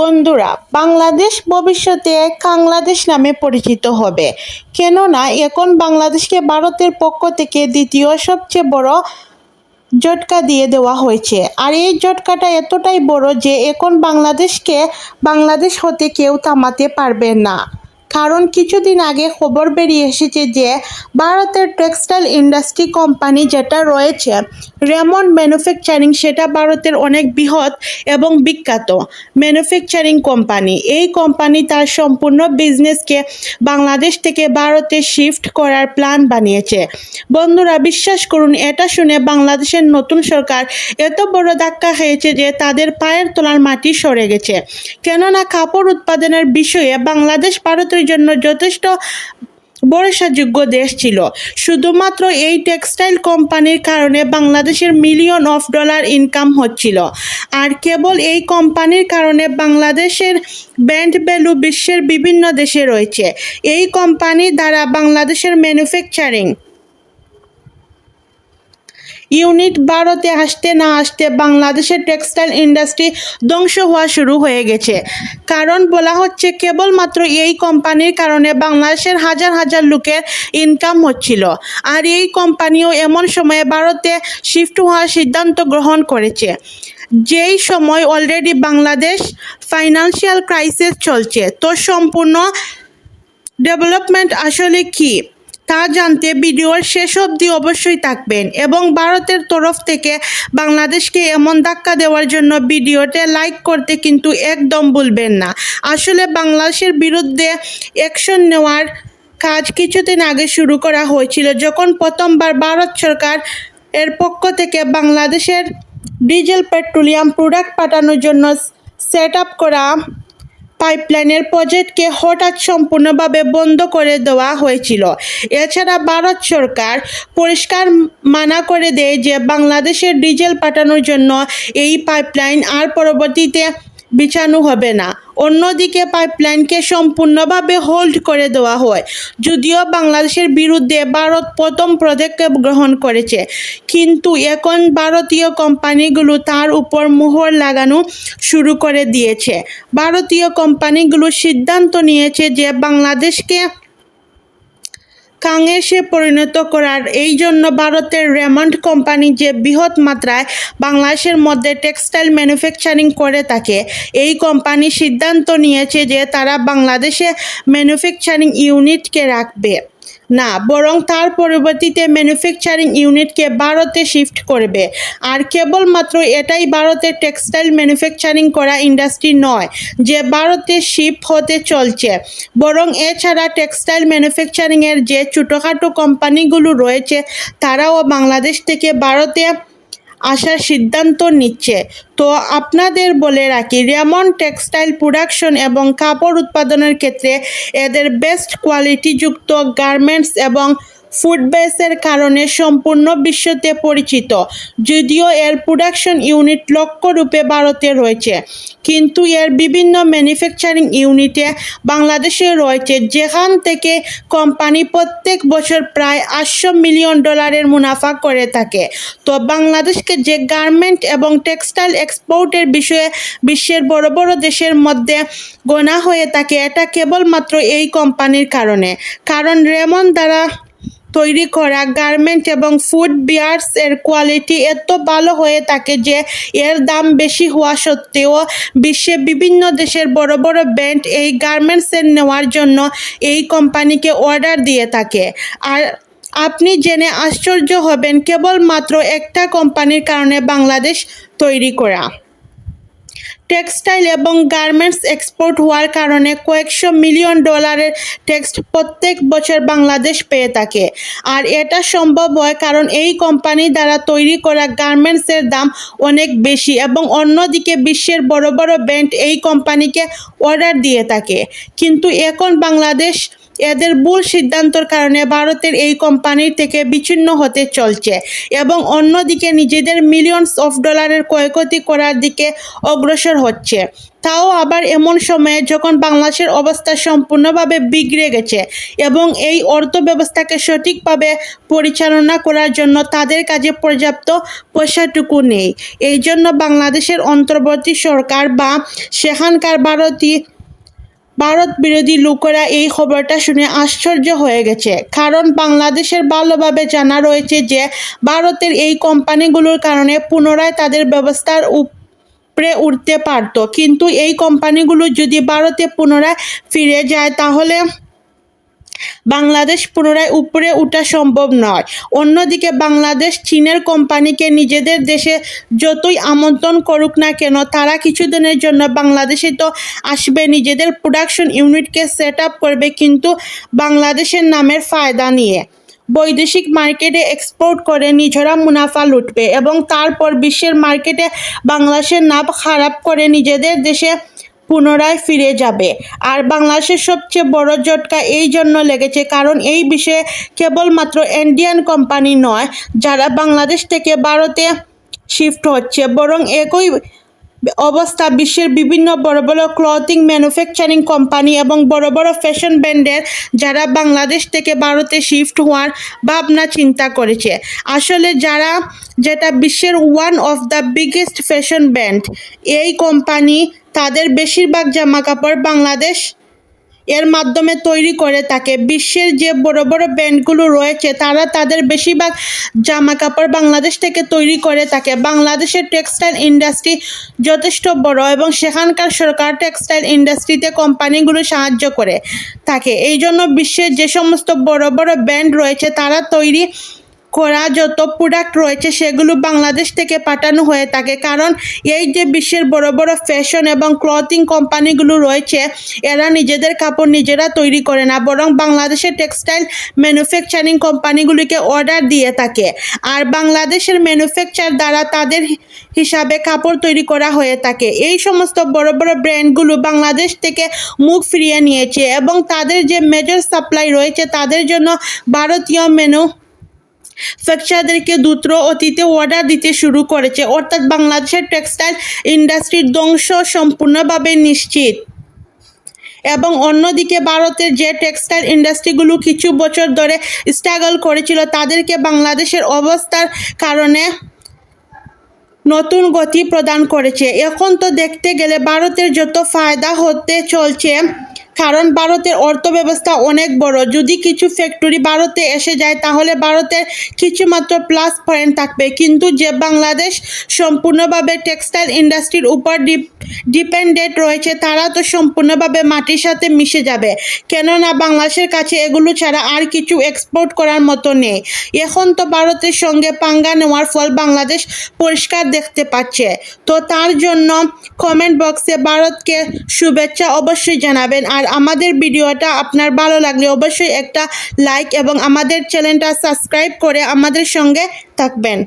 বন্ধুরা, বাংলাদেশ ভবিষ্যতে বাংলাদেশ নামে পরিচিত হবে। কেননা, এখন বাংলাদেশকে ভারতের পক্ষ থেকে দ্বিতীয় সবচেয়ে বড় জটকা দিয়ে দেওয়া হয়েছে। আর এই জটকাটা এতটাই বড় যে, এখন বাংলাদেশকে, বাংলাদেশ হতে কেউ থামাতে পারবে না। কারণ কিছুদিন আগে খবর বেরিয়ে এসেছে যে ভারতের টেক্সটাইল ইন্ডাস্ট্রি কোম্পানি যেটা রয়েছে রেমন্ড ম্যানুফ্যাকচারিং সেটা ভারতের অনেক বৃহৎ এবং বিখ্যাত ম্যানুফ্যাকচারিং কোম্পানি। এই কোম্পানি তার সম্পূর্ণ বিজনেসকে বাংলাদেশ থেকে ভারতে শিফট করার প্ল্যান বানিয়েছে। বন্ধুরা, বিশ্বাস করুন, এটা শুনে বাংলাদেশের নতুন সরকার এত বড় ধাক্কা খেয়েছে যে তাদের পায়ের তলার মাটি সরে গেছে। কেননা কাপড় উৎপাদনের বিষয়ে বাংলাদেশ ভারতের জন্য যথেষ্ট ভরসাযোগ্য দেশ ছিল। শুধুমাত্র এই টেক্সটাইল কোম্পানির কারণে বাংলাদেশের মিলিয়ন অফ ডলার ইনকাম হচ্ছিল। আর কেবল এই কোম্পানির কারণে বাংলাদেশের ব্র্যান্ড ভ্যালু বিশ্বের বিভিন্ন দেশে রয়েছে। এই কোম্পানি দ্বারা বাংলাদেশের ম্যানুফ্যাকচারিং ইউনিট ভারতে আসতে না আসতে বাংলাদেশের টেক্সটাইল ইন্ডাস্ট্রি ধ্বংস হওয়া শুরু হয়ে গেছে। কারণ বলা হচ্ছে, কেবলমাত্র এই কোম্পানির কারণে বাংলাদেশের হাজার হাজার লোকের ইনকাম হচ্ছিল। আর এই কোম্পানিও এমন সময়ে ভারতে শিফট হওয়ার সিদ্ধান্ত গ্রহণ করেছে। যেই সময় অলরেডি বাংলাদেশ ফাইন্যান্সিয়াল ক্রাইসিস চলছে, তো সম্পূর্ণ ডেভেলপমেন্ট আসলে কি? তা জানতে ভিডিওর শেষ অবধি অবশ্যই থাকবেন এবং ভারতের তরফ থেকে বাংলাদেশকে এমন ধাক্কা দেওয়ার জন্য ভিডিওতে লাইক করতে কিন্তু একদম ভুলবেন না। আসলে বাংলাদেশের বিরুদ্ধে অ্যাকশন নেওয়ার কাজ কিছুদিন আগে শুরু করা হয়েছিল যখন প্রথমবার ভারত সরকার এর পক্ষ থেকে বাংলাদেশের ডিজেল পেট্রোলিয়াম প্রোডাক্ট পাঠানোর জন্য সেট আপ করা পাইপলাইনের প্রজেক্টকে হঠাৎ সম্পূর্ণভাবে বন্ধ করে দেওয়া হয়েছিল। এছাড়া ভারত সরকার পরিষ্কার মানা করে দেয় যে, বাংলাদেশের ডিজেল পাঠানোর জন্য এই পাইপলাইন আর পরবর্তীতে বিছানো হবে না। অন্যদিকে পাইপলাইনকে সম্পূর্ণভাবে হোল্ড করে দেওয়া হয়। যদিও বাংলাদেশের বিরুদ্ধে ভারত প্রথম পদক্ষেপ গ্রহণ করেছে। কিন্তু এখন ভারতীয় কোম্পানিগুলো তার উপর মোহর লাগানো শুরু করে দিয়েছে। ভারতীয় কোম্পানিগুলো সিদ্ধান্ত নিয়েছে যে বাংলাদেশকে কাঙেসে পরিণত করার এই জন্য ভারতের রেমন্ড কোম্পানি যে বৃহৎ মাত্রায় বাংলাদেশের মধ্যে টেক্সটাইল ম্যানুফ্যাকচারিং করে থাকে, এই কোম্পানি সিদ্ধান্ত নিয়েছে যে তারা বাংলাদেশে ম্যানুফ্যাকচারিং ইউনিটকে রাখবে। না, বরং তার পরবর্তীতে ম্যানুফ্যাকচারিং ইউনিটকে ভারতে শিফট করবে। আর কেবলমাত্র এটাই ভারতের টেক্সটাইল ম্যানুফ্যাকচারিং করা ইন্ডাস্ট্রি নয়, যে ভারতে শিফট হতে চলছে। বরং এছাড়া টেক্সটাইল ম্যানুফ্যাকচারিংয়ের যে ছোটোখাটো কোম্পানিগুলো রয়েছে, তারাও বাংলাদেশ থেকে ভারতে আসার সিদ্ধান্ত নিচ্ছে। তো আপনাদের বলে রাখি, রেমন টেক্সটাইল প্রোডাকশন এবং কাপড় উৎপাদনের ক্ষেত্রে এদের বেস্ট কোয়ালিটিযুক্ত গার্মেন্টস এবং ফুড বেসের কারণে সম্পূর্ণ বিশ্বতে পরিচিত, যদিও এর প্রোডাকশন ইউনিট লক্ষ্য রূপে ভারতে রয়েছে। কিন্তু এর বিভিন্ন ম্যানুফ্যাকচারিং ইউনিটে বাংলাদেশে রয়েছে, যেখান থেকে কোম্পানি প্রত্যেক বছর প্রায় আটশো মিলিয়ন ডলারের মুনাফা করে থাকে। তো বাংলাদেশকে যে গার্মেন্ট এবং টেক্সটাইল এক্সপোর্টের বিষয়ে বিশ্বের বড় বড় দেশের মধ্যে গোনা হয়ে থাকে, এটা কেবলমাত্র এই কোম্পানির কারণে। কারণ রেমন দ্বারা তৈরি করা গার্মেন্ট এবং ফুড বিয়ার্স এর কোয়ালিটি এত ভালো হয়ে থাকে যে এর দাম বেশি হওয়া সত্ত্বেও বিশ্বে বিভিন্ন দেশের বড় বড় ব্র্যান্ড এই গার্মেন্টসের নেওয়ার জন্য এই কোম্পানিকে অর্ডার দিয়ে থাকে। আর আপনি জেনে আশ্চর্য হবেন কেবলমাত্র একটা কোম্পানির কারণে বাংলাদেশ তৈরি করা। টেক্সটাইল এবং গার্মেন্টস এক্সপোর্ট হওয়ার কারণে কয়েকশো মিলিয়ন ডলারের টেক্সট প্রত্যেক বছর বাংলাদেশ পেয়ে থাকে। আর এটা সম্ভব হয় কারণ এই কোম্পানি দ্বারা তৈরি করা গার্মেন্টসের দাম অনেক বেশি এবং অন্যদিকে বিশ্বের বড় বড় ব্যান্ড এই কোম্পানিকে অর্ডার দিয়ে থাকে। কিন্তু এখন বাংলাদেশ এদের ভুল সিদ্ধান্তর কারণে ভারতের এই কোম্পানির থেকে বিচ্ছিন্ন হতে চলছে এবং অন্যদিকে নিজেদের মিলিয়নস অফ ডলারের ক্ষয়ক্ষতি করার দিকে অগ্রসর হচ্ছে। তাও আবার এমন সময়ে যখন বাংলাদেশের অবস্থা সম্পূর্ণভাবে বিগড়ে গেছে এবং এই অর্থ ব্যবস্থাকে সঠিকভাবে পরিচালনা করার জন্য তাদের কাছে পর্যাপ্ত পয়সাটুকু নেই। এই জন্য বাংলাদেশের অন্তর্বর্তী সরকার বা সেখানকার ভারতীয় ভারত বিরোধী লোকেরা এই খবরটা শুনে আশ্চর্য হয়ে গেছে। কারণ বাংলাদেশের ভালোভাবে জানা রয়েছে যে, ভারতের এই কোম্পানিগুলোর কারণে পুনরায় তাদের ব্যবস্থার উপরে উঠতে পারত। কিন্তু এই কোম্পানিগুলো যদি ভারতে পুনরায় ফিরে যায়, তাহলে বাংলাদেশ পুনরায় উপরে ওঠা সম্ভব নয়। অন্যদিকে বাংলাদেশ চীনের কোম্পানিকে নিজেদের দেশে যতই আমন্ত্রণ করুক না কেন, তারা কিছুদিনের জন্য বাংলাদেশে তো আসবে, নিজেদের প্রোডাকশন ইউনিটকে সেট আপ করবে, কিন্তু বাংলাদেশের নামের ফায়দা নিয়ে। বৈদেশিক মার্কেটে এক্সপোর্ট করে নিজেরা মুনাফা লুটবে এবং তারপর বিশ্বের মার্কেটে বাংলাদেশের নাম খারাপ করে নিজেদের দেশে পুনরায় ফিরে যাবে। আর বাংলাদেশের সবচেয়ে বড় জটকা এই জন্য লেগেছে কারণ এই বিষয়ে কেবলমাত্র ইন্ডিয়ান কোম্পানি নয়, যারা বাংলাদেশ থেকে ভারতে শিফট হচ্ছে। বরং একই অবস্থা, বিশ্বের বিভিন্ন বড় বড় ক্লথিং ম্যানুফ্যাকচারিং কোম্পানি এবং বড় বড় ফ্যাশন ব্র্যান্ডের যারা বাংলাদেশ থেকে ভারতে শিফট হওয়ার ভাবনা, চিন্তা করেছে। আসলে যারা যেটা বিশ্বের one of the biggest fashion brand এই কোম্পানি তাদের বেশিরভাগ জামা কাপড় বাংলাদেশ এর মাধ্যমে তৈরি করে থাকে। বিশ্বের যে বড় বড় ব্র্যান্ডগুলো রয়েছে, তারা তাদের বেশিরভাগ জামা কাপড় বাংলাদেশ থেকে তৈরি করে থাকে। বাংলাদেশের টেক্সটাইল ইন্ডাস্ট্রি যথেষ্ট বড় এবং সেখানকার সরকার টেক্সটাইল ইন্ডাস্ট্রিতে কোম্পানিগুলো সাহায্য করে থাকে। এই জন্য বিশ্বের যে সমস্ত বড় বড় ব্র্যান্ড রয়েছে, তারা তৈরি করা যত প্রোডাক্ট রয়েছে সেগুলো বাংলাদেশ থেকে পাঠানো হয়ে থাকে। কারণ এই যে বিশ্বের বড় বড় ফ্যাশন এবং ক্লথিং কোম্পানিগুলো রয়েছে, এরা নিজেদের কাপড় নিজেরা তৈরি করে না, বরং বাংলাদেশের টেক্সটাইল ম্যানুফ্যাকচারিং কোম্পানিগুলিকে অর্ডার দিয়ে থাকে। আর বাংলাদেশের ম্যানুফ্যাকচার দ্বারা তাদের হিসাবে কাপড় তৈরি করা হয়ে থাকে। এই সমস্ত বড় বড় ব্র্যান্ডগুলো বাংলাদেশ থেকে মুখ ফিরিয়ে নিয়েছে এবং তাদের যে মেজর সাপ্লাই রয়েছে, তাদের জন্য ভারতীয় মেনু ফ্যাকচারদেরকে দ্রুত অতীতে অর্ডার দিতে শুরু করেছে। অর্থাৎ বাংলাদেশের টেক্সটাইল ইন্ডাস্ট্রির ধ্বংস সম্পূর্ণভাবে নিশ্চিত। এবং অন্যদিকে ভারতের যে টেক্সটাইল ইন্ডাস্ট্রিগুলো কিছু বছর ধরে স্ট্রাগল করেছিল, তাদেরকে বাংলাদেশের অবস্থার কারণে নতুন গতি প্রদান করেছে। এখন তো দেখতে গেলে ভারতের যত ফায়দা হতে চলছে কারণ ভারতের অর্থব্যবস্থা অনেক বড়। যদি কিছু ফ্যাক্টরি ভারতে এসে যায়, তাহলে ভারতের কিছুমাত্র প্লাস পয়েন্ট থাকবে। কিন্তু যে বাংলাদেশ সম্পূর্ণভাবে টেক্সটাইল ইন্ডাস্ট্রির উপর ডিপেন্ডেন্ট রয়েছে, তারা তো সম্পূর্ণভাবে মাটির সাথে মিশে যাবে। কেননা বাংলাদেশের কাছে এগুলো ছাড়া আর কিছু এক্সপোর্ট করার মতো নেই। এখন তো ভারতের সঙ্গে পাঙ্গা নেওয়ার ফল বাংলাদেশ পরিষ্কার দেখতে পাচ্ছে। তো তার জন্য কমেন্ট বক্সে ভারতকে শুভেচ্ছা অবশ্যই জানাবেন। আর আমাদের ভিডিওটা আপনার ভালো লাগলে অবশ্যই একটা লাইক এবং আমাদের চ্যানেলটা সাবস্ক্রাইব করে আমাদের সঙ্গে থাকবেন।